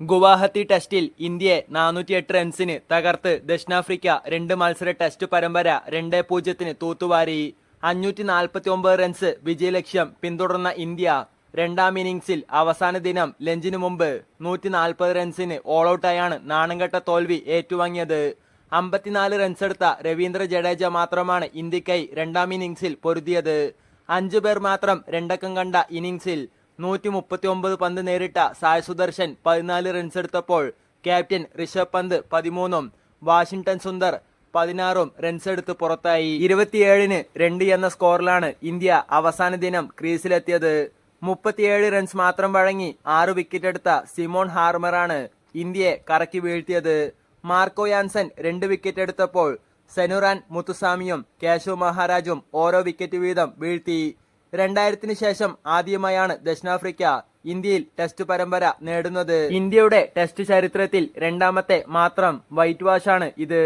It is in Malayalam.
ഗുവാഹത്തി ടെസ്റ്റിൽ ഇന്ത്യയെ നാനൂറ്റിയെട്ട് റൺസിന് തകർത്ത് ദക്ഷിണാഫ്രിക്ക രണ്ട് മത്സര ടെസ്റ്റ് പരമ്പര രണ്ട് പൂജ്യത്തിന് തൂത്തുവാരി. അഞ്ഞൂറ്റി നാൽപ്പത്തി ഒമ്പത് റൺസ് വിജയലക്ഷ്യം പിന്തുടർന്ന ഇന്ത്യ രണ്ടാം ഇന്നിംഗ്സിൽ അവസാന ദിനം ലഞ്ചിനു മുമ്പ് നൂറ്റി നാൽപ്പത് റൺസിന് ഓൾ ഔട്ടായാണ് നാണംകെട്ട തോൽവി ഏറ്റുവാങ്ങിയത്. അമ്പത്തിനാല് റൺസെടുത്ത രവീന്ദ്ര ജഡേജ മാത്രമാണ് ഇന്ത്യക്കായി രണ്ടാം ഇന്നിംഗ്സിൽ പൊരുതിയത്. അഞ്ചു പേർ മാത്രം രണ്ടക്കം കണ്ട ഇന്നിംഗ്സിൽ നൂറ്റി മുപ്പത്തി ഒമ്പത് പന്ത് നേരിട്ട സായ് സുദർശൻ പതിനാല് റൺസെടുത്തപ്പോൾ ക്യാപ്റ്റൻ ഋഷഭ് പന്ത് പതിമൂന്നും വാഷിംഗ്ടൺ സുന്ദർ പതിനാറും റൺസെടുത്ത് പുറത്തായി. ഇരുപത്തിയേഴിന് രണ്ട് എന്ന സ്കോറിലാണ് ഇന്ത്യ അവസാന ദിനം ക്രീസിലെത്തിയത്. മുപ്പത്തിയേഴ് റൺസ് മാത്രം വഴങ്ങി ആറ് വിക്കറ്റ് എടുത്ത സിമോൺ ഹാർമറാണ് ഇന്ത്യയെ കറക്കി വീഴ്ത്തിയത്. മാർക്കോ യാൻസൻ രണ്ട് വിക്കറ്റ് എടുത്തപ്പോൾ സെനുറാൻ മുത്തുസ്വാമിയും കേശവ് മഹാരാജും ഓരോ വിക്കറ്റ് വീതം വീഴ്ത്തി. രണ്ടായിരത്തിന് ശേഷം ആദ്യമായാണ് ദക്ഷിണാഫ്രിക്ക ഇന്ത്യയിൽ ടെസ്റ്റ് പരമ്പര നേടുന്നത്. ഇന്ത്യയുടെ ടെസ്റ്റ് ചരിത്രത്തിൽ രണ്ടാമത്തെ മാത്രം വൈറ്റ് വാഷാണ് ഇത്.